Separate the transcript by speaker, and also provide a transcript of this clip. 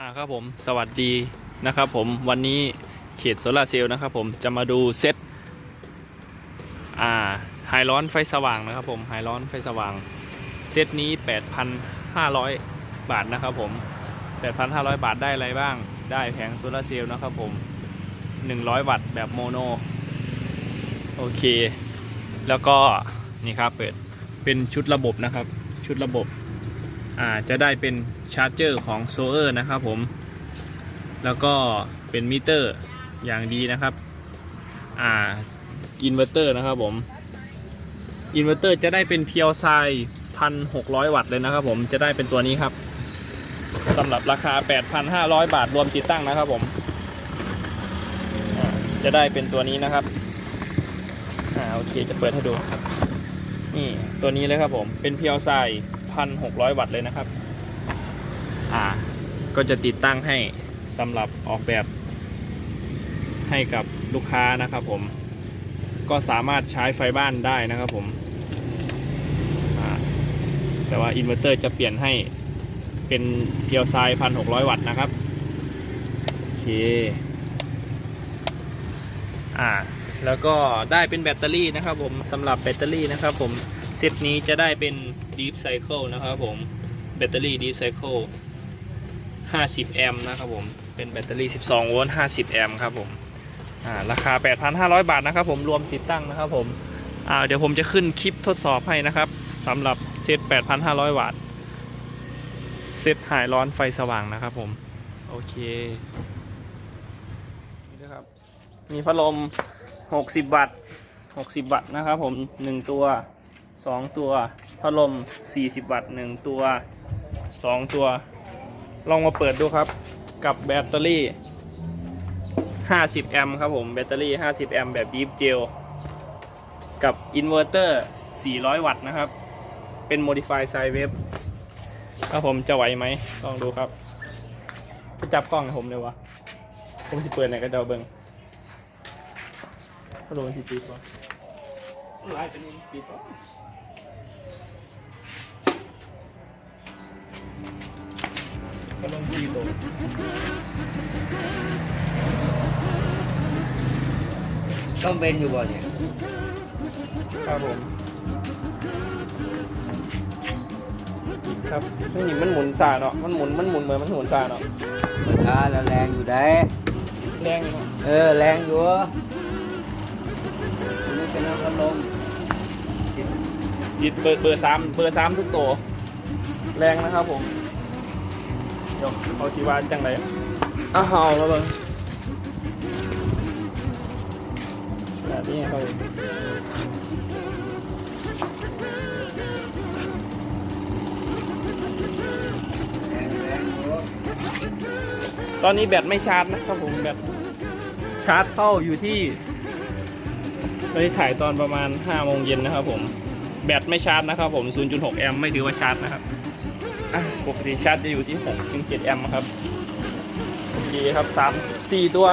Speaker 1: อ่าครับผมสวัสดีนะครับผมวันนี้เขตโซลาร์เซลล์นะครับผมจะมาดูเซตอ่าไฮร้อนไฟสว่างนะครับผมไฮร้อนไฟสว่าง เซตนี้ 8,500 บาทนะครับผม 8,500 บาทได้อะไรบ้าง ได้แผงโซลาร์เซลล์นะครับผม 100 วัตต์แบบโมโนโอเค แล้วก็นี่ครับเปิดเป็นชุดระบบนะครับ ชุดระบบ จะได้เป็นชาร์จเจอร์ของโซเออร์นะครับผม แล้วก็เป็นมิเตอร์อย่างดีนะครับอ่าอินเวอร์เตอร์นะครับผมอินเวอร์เตอร์จะได้เป็นเพียวไซพันหกร้อยวัตต์เลยนะครับผมจะได้เป็นตัวนี้ครับสำหรับราคา 8,500 บาทรวมติดตั้งนะครับผม จะได้เป็นตัวนี้นะครับอ่าโอเคจะเปิดให้ดู นี่ตัวนี้เลยครับผมเป็นเพียวไซ พันหกร้อยวัตต์เลยนะครับ อ่า ก็จะติดตั้งให้สำหรับออกแบบให้กับลูกค้านะครับผม ก็สามารถใช้ไฟบ้านได้นะครับผมอ่าแต่ว่าอินเวอร์เตอร์จะเปลี่ยนให้เป็นเพียวไซพันหกร้อยวัตต์นะครับ โอเค อ่า แล้วก็ได้เป็นแบตเตอรี่นะครับผมสำหรับแบตเตอรี่นะครับผมเซตนี้จะได้เป็น Deep Cycle นะครับผมแบตเตอรี่ Deep Cycle 50 แอมป์นะครับผม เป็นแบตเตอรี่ 12 โวลต์ 50 แอมป์ครับผมราคา 8,500 บาทนะครับผมรวมติดตั้งนะครับผมเดี๋ยวผมจะขึ้นคลิปทดสอบให้นะครับสำหรับเซต 8,500บาทเซตหายร้อนไฟสว่างนะครับผม โอเค นี่นะครับ มีพัดลม 60 วัตต์ 60 วัตต์นะครับผม 1 ตัว 2ตัวพัดลม 40 วัตต์1ตัว2ตัว ลองมาเปิดดูครับ กับแบตเตอรี่ 50 แอมป์ครับผมแบตเตอรี่ 50 แอมป์แบบดีฟเจลกับอินเวอร์เตอร์ 400 วัตต์นะครับ เป็น Modify Sine Wave ครับผมจะไหวไหมลองดูครับจะจับกล้องให้ผมเลยวะผมจะเปิดไหนก็จะเอาเบิ้งฮัลโหลที่ปีก่อน ไลน์เป็นปีก่อนก็ลงซีตัว
Speaker 2: ต้องเป็นอยู่บ่เนี่ย
Speaker 1: ครับผม ครับนี่มันหมุนซาเนาะ มันหมุน มันหมุนเหมือนมันหมุนซาเนาะ
Speaker 2: ช้าแล้วแรงอยู่ได้
Speaker 1: แรงอยู่เนาะ
Speaker 2: เออ แรงอยู่อันนี่เป็นน้ำพัดลม
Speaker 1: ยิดเบอร์เบอร์สามเบอร์สามทุกตัว แรงนะครับผมเดี๋ยวเอาชีวาจังไรอ้าวแล้วเบิ้งแบบนี้ครับผม
Speaker 2: แรงแรงอยู่
Speaker 1: ตอนนี้แบตไม่ชาร์จนะครับผมแบตชาร์จเข้าอยู่ที่ตอนนี้ถ่ายตอนประมาณ5โมงเย็นนะครับผม แบตไม่ชาร์จนะครับผม 0.6 แอมป์ไม่ถือว่าชาร์จนะครับปกติชาร์จจะอยู่ที่ 6-7 แอมป์ครับ โอเคครับ3 4 ตัว